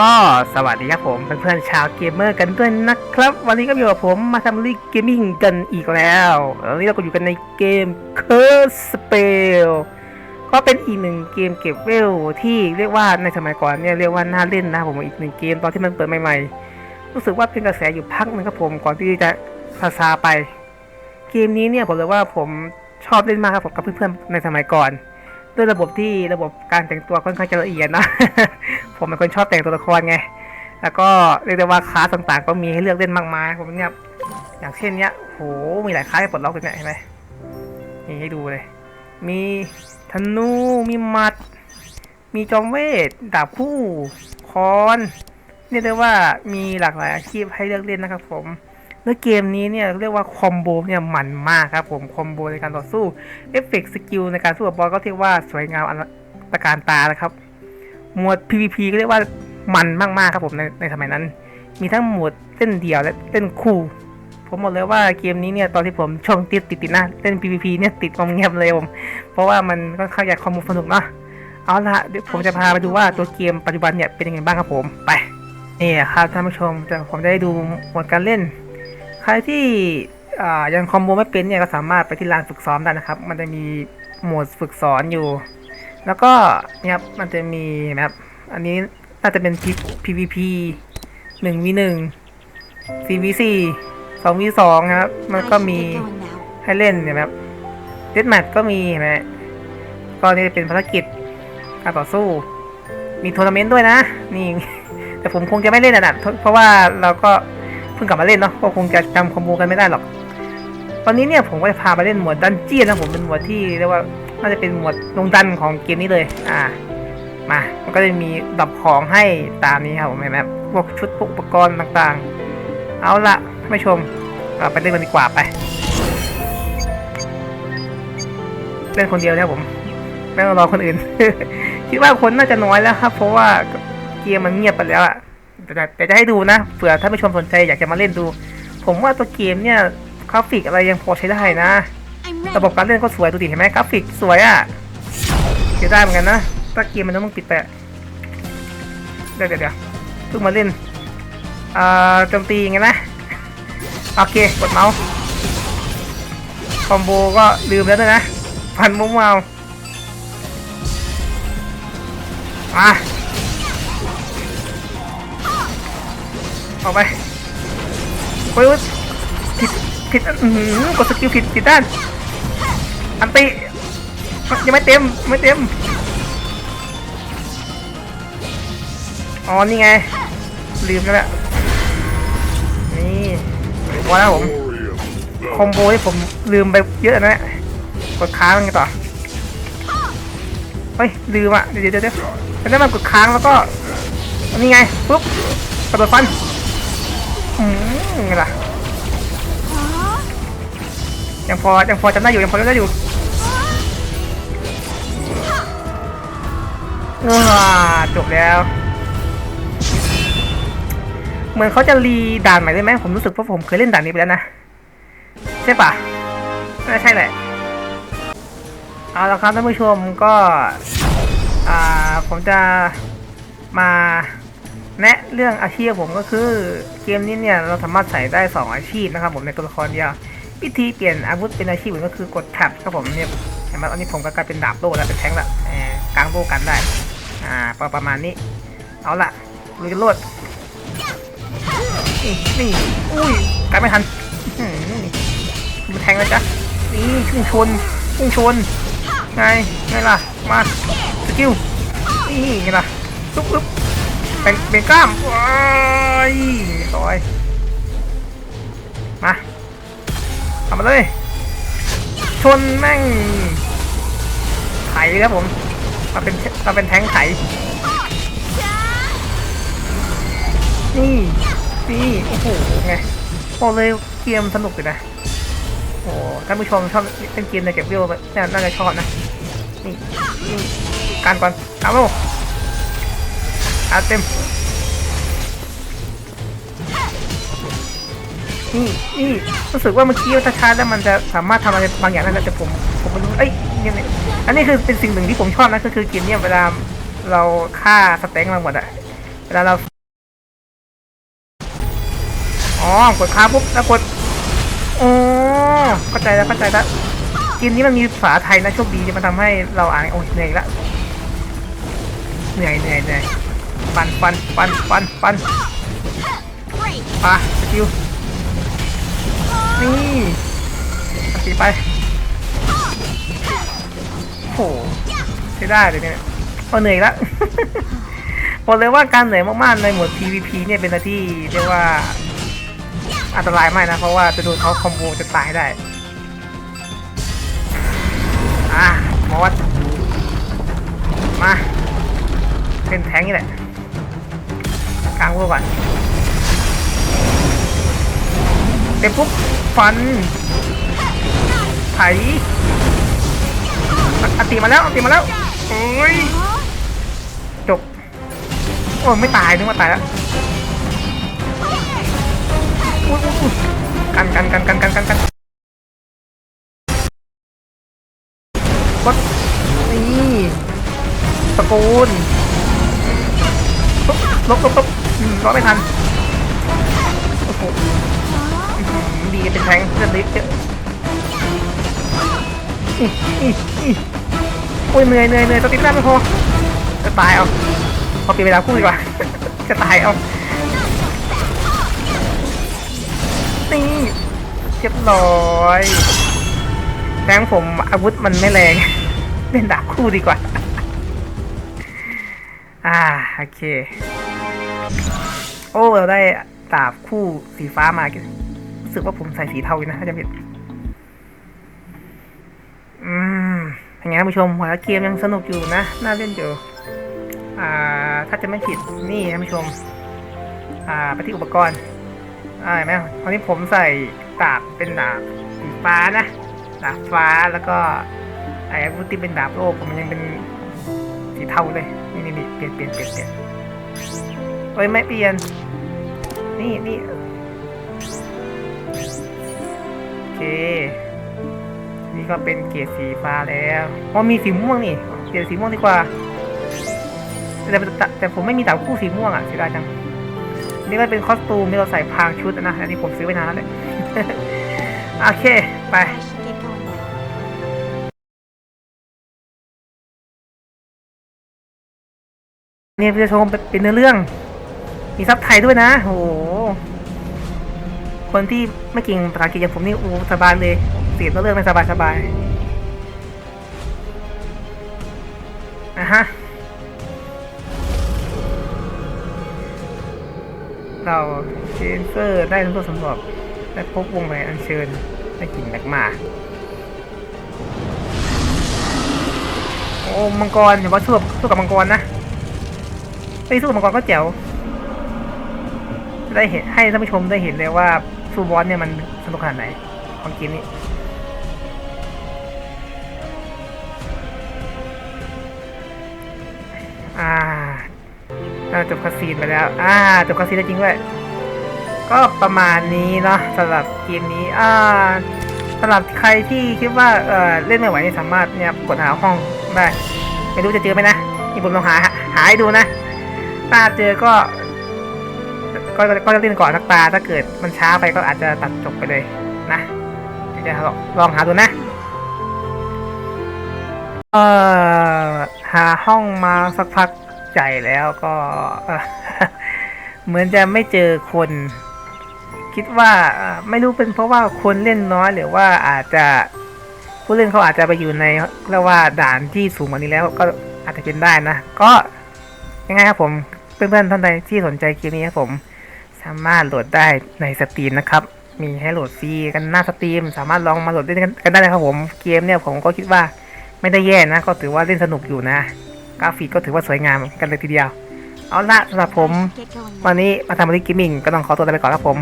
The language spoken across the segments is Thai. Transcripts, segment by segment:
ก็สวัสดีครับผมเพื่อนๆชาวเกมเมอร์กันด้วยนะครับ วันนี้ก็อยู่กับผมมาทำรีเกมมิ่งกันอีกแล้ววันนี้เราก็อยู่กันในเกม Curse Spell ก็เป็นอีกหนึ่งเกมเก็บเวลที่เรียกว่าในสมัยก่อนเนี่ยเรียกว่าน่าเล่นนะผมอีกหนึ่งเกมตอนที่มันเปิดใหม่ๆ รู้สึกว่าเป็นกระแสอยู่พักนึงครับผมก่อนที่จะซาซาไป เกมนี้เนี่ยผมเลยว่าผมชอบเล่นมากครับผมกับเพื่อนๆในสมัยก่อน ด้วยระบบที่ระบบการแต่งตัวค่อนข้างจะละเอียดนะ ผมเป็นคนชอบแต่งตัวละครไง แล้วก็เรียกได้ว่าคลาสต่างๆ ก็มีให้เลือกเล่นมากมายผมเนี่ยอย่างเช่นเนี้ยโหมีหลายคลาสให้ปลดล็อกเลยเนี่ยเห็นไหมนี่ให้ดูเลย มีธนูมีมัด มีจอมเวทดาบคู่คอนเรียกได้ว่ามีหลากหลายอาชีพให้เลือกเล่นนะครับผม แล้วเกมนี้เนี่ยเรียกว่าคอมโบเนี่ยมันมากครับผมคอมโบในการต่อสู้เอฟเฟกต์สกิลในการสู้กับบอสก็เรียกว่าสวยงามอลังตะการตานะครับ หมวด PVP ก็เรียกว่ามันมากๆครับผมในในสมัยนั้น มีทั้งหมวดเล่นเดี่ยวและเล่นคู่ผมบอกเลยว่าเกมนี้เนี่ยตอนที่ผมช่องติดติดติดนะเล่น PVP เนี่ยติดความเงียบเลยผม เพราะว่ามันก็ข้าใจความสนุกเนาะเอาละเดี๋ยวผมจะพาไปดูว่าตัวเกมปัจจุบันเนี่ยเป็นยังไงบ้างครับผมไปนี่ครับท่านผู้ชมจะผมจะได้ดูหมวดการเล่น ใครที่ยังคอมโบไม่เป็นเนี่ยก็สามารถไปที่ลานฝึกซ้อมได้นะครับ มันจะมีโหมดฝึกสอนอยู่ แล้วก็เนี่ยครับมันจะมีนะครับอันนี้น่าจะเป็น P- PVP 1 v 1 4 v 4 2 v 2ครับ มันก็มีให้เล่นนไหมครับเดดแมทก็มีนไหมก็นี่เป็นภารกิจการต่อสู้ มีทัวร์นาเมนต์ด้วยนะ นี่ แต่ผมคงจะไม่เล่นอะนะเพราะว่าเราก็ เพิ่งกลับมาเล่นเนาะก็คงจะจำคอมโบกันไม่ได้หรอก ตอนนี้เนี่ยผมก็จะพาไปเล่นหมวดดันเจียนนะผมเป็นหมวดที่เรียกว่าน่าจะเป็นหมวดลงดันของเกมนี้เลย อ่า มา มันก็จะมีดับของให้ตามนี้ครับผมเห็นไหมครับพวกชุดพวกอุปกรณ์ต่างๆ เอาละท่านผู้ชมเราไปเล่นกันดีกว่าไป เล่นคนเดียวนะครับผมไม่ต้องรอคนอื่น คิดว่าคนน่าจะน้อยแล้วครับ เพราะว่าเกมมันเงียบไปแล้วอะ แต่แต่แต่จะให้ดูนะเผื่อท่านผู้ชมสนใจอยากจะมาเล่นดู ผมว่าตัวเกมเนี่ยกราฟิกอะไรยังพอใช้ได้นะ ระบบการเล่นก็สวยดูดิเห็นไหมกราฟิกสวยอะ่ะเสียได้เหมือนกันนะถ้าเกมมันต้องปิดไปอะเดี๋ยวเดี๋ยวเดี๋ยวเพิ่งมาเล่นอ่าโจมตีไงนะโอเคกดเมาส์คอมโบก็ลืมแล้วด้วยนะพันมุ้งเมามา ออกไปโอ้ยผิดผิดอื้อหือกดสกิลผิดผิดด้าน อันติยังไม่เต็มไม่เต็มอ๋อนี่ไง ลืมแล้วแหละนี่พอแล้วผม คอมโบที่ผมลืมไปเยอะนะเนี่ยกดค้างไงต่อเฮ้ยลืมอะ เดี๋ยวเดี๋ยวเดี๋ยวแล้วมันกดค้างแล้วก็นี่ไงปุ๊บกระโดดฟัน อืมไงล่ะยังพอยังพอจำได้อยู่ยังพอจำได้อยู่ว้าจบแล้ว เหมือนเขาจะรีด่านใหม่ได้ไหมผมรู้สึกว่าผมเคยเล่นด่านนี้ไปแล้วนะ ใช่ปะน่าใช่แหละเอาละครับท่านผู้ชมก็ อ่าผมจะมา แนะเรื่องอาชีพผมก็คือเกมนี้เนี่ยเราสามารถใส่ได้ 2 อาชีพนะครับ ผมในตัวละครเดียววิธีเปลี่ยนอาวุธเป็นอาชีพอื่นก็คือกดแท็บครับผมเนี่ยเห็นไหมตอนนี้ผมก็กลายเป็นดาบโล่แล้วเป็นแทงละกลางโล่กันได้อ่าประประมาณนี้ เอาละลุยกันโลดนี่นี่อุ้ยกลายไม่ทันมันแทงแล้วจ้ะนี่พุ่งชนพุ่งชนไงไงล่ะมาสกิลนี่ไงล่ะตุ๊บตุ๊บ บ่งแบ่งกล้ามว้ายซอยมาทำมาเลย ชนแม่งไถครับผมมาเป็นมาเป็นแทงไถนี่นี่โอ้โหไงบอกเลยเกมสนุกเลยนะโอ้ท่านผู้ชมชอบเล่นเกมในเก็บวิวแบบน่าน่าจะชอบนะนี่นี่การก่อนตามโลก อาเต็มนี่นี่รู้สึกว่าเมื่อกี้ถ้าชาร์จแล้วมันจะสามารถทำอะไรบางอย่างได้แต่ผมผมไม่รู้เอ้ยยเนี่ยอันนี้คือเป็นสิ่งหนึ่งที่ผมชอบนะก็คือเกมเนี่ยเวลาเราฆ่าสเต็งมาหมดอะเวลาเราอ๋อกดค้างปุ๊บแล้วกดอ๋อเข้าใจแล้วเข้าใจแล้วเกมนี้มันมีภาษาไทยนะโชคดีที่มันทำให้เราอ่านโอ้ยเหนื่อยละเหนื่อยเหนื่อยเหนื่อย ปันปันปันปันปัน Great. ปะสกิลนี่สกิลไปโหใช้ได้เลยเนี่ยพอเหนื่อยละบอกเลยว่าการเหนื่อยมากๆในโหมด PVP เนี่ยเป็นอะไรที่เรียกว่าอันตรายมากนะ เพราะว่าจะโดนเขาคอมโบจะตายได้ อะมอสมาเป็นแทงนี่แหละ กลางวัวก่อนเต็มปุ๊บฟันไถอตีมาแล้วอตีมาแล้วโอ้ยจบโอ้ไม่ตายนึกว่าตายแล้วกันกันกันกันกันกันกันกดนี่ตะกนปุ๊บลบลบลบ รอไม่ทันโอ้โหดีเป็นแทงเลือดลิฟเยอะอื้ออื้ออื้อโอ้ยเหนื่อยเหนื่อยเหนื่อยตัวติดหน้าไม่พอจะตายเอาพอเปลี่ยนเวลาคู่ดีกว่าจะตายเอานี่เรียบร้อยแรงผมอาวุธมันไม่แรงเล่นดาบคู่ดีกว่า อ่า โอเค อ้เราได้ดาบคู่สีฟ้ามารู้สึกว่าผมใส่สีเทาอยู่นะถ้าจะผิดอืมเป็นไงท่านผู้ชมหัวเกมยังสนุกอยู่นะ น่าเล่นอยู่ อ่า ถ้าจะไม่ผิดนี่ท่านผู้ชม อ่าไปที่อุปกรณ์อ่าเห็นไหมตอนนี้ผมใส่ดาบเป็นดาบสีฟ้านะดาบฟ้าแล้วก็ไอ้อาวุธที่เป็นดาบโลกผมยังเป็นสีเทาเลย นี่นี่นี่เปลี่ยนเปลี่ยนเปลี่ยนเปลี่ยนเอ้ยไม่เปลี่ยน นี่นี่โอเค นี่ก็เป็นเกียร์สีฟ้าแล้วอ๋อมีสีม่วงนี่ เกียร์สีม่วงดีกว่า แต่แต่แต่ผมไม่มีดาบคู่สีม่วงอะเสียดายจัง นี่ก็เป็นคอสตูมที่เราใส่พางชุดนะ อันนี้ผมซื้อไปนานแล้วเลยโอเค ไปเนี่ยจะชมเป็นเนื้อเรื่อง มีซับไทยด้วยนะโห คนที่ไม่เก่งภาษาอังกฤษอย่างผมนี่โอ้สบายเลย เสียงเนื้อเรื่องไม่สบายสบายอะฮะ เราเชนเซอร์ได้ทั้งตัวสำรวจและพบวงแหวนอัญเชิญได้กลิ่นแบกมาโอ้มังกรอย่าว่าสู้กับสู้กับมังกรนะไอ้สู้มังกรก็แจ๋ว ได้เห็นให้ท่านผู้ชมได้เห็นเลยว่าสู้บอสเนี่ยมันสนุกขนาดไหนของเกมนี้อ่าจบคาซีนไปแล้ว อ่าจบคาซีนแล้วจริงด้วย ก็ประมาณนี้เนาะสำหรับเกมนี้ อ่าสำหรับใครที่คิดว่าเออเล่นไม่ไหวนี่สามารถเนี่ยกดหาห้องได้ ไม่รู้จะเจอไหมนะนี่ผมลองหาหาให้ดูนะ ถ้าเจอก็ ก็ก็จะเล่นก่อนสักตา ถ้าเกิดมันช้าไปก็อาจจะตัดจบไปเลยนะเดี๋ยวจะลองลองหาดูนะเออหาห้องมาสักพักใหญ่แล้วก็เหมือนจะไม่เจอคน คิดว่าไม่รู้เป็นเพราะว่าคนเล่นน้อยหรือว่าอาจจะผู้เล่นเขาอาจจะไปอยู่ในเรียกว่าด่านที่สูงกว่านี้แล้วก็อาจจะเป็นได้นะ ก็ยังไงครับผมเพื่อนๆท่านใดที่สนใจเกมนี้ครับผม สามารถโหลดได้ในสตรีมนะครับ มีให้โหลดฟรีกันหน้าสตรีม สามารถลองมาโหลดเล่นกันได้เลยครับผมเกมเนี่ยผมก็คิดว่าไม่ได้แย่นะ ก็ถือว่าเล่นสนุกอยู่นะ กราฟิกก็ถือว่าสวยงามกันเลยทีเดียว เอาละสำหรับผม วันนี้มาทำบริกิมมิ่งก็ต้องขอตัวไปก่อนครับผม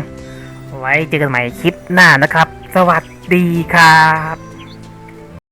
ไว้เจอกันใหม่คลิปหน้านะครับ สวัสดีครับ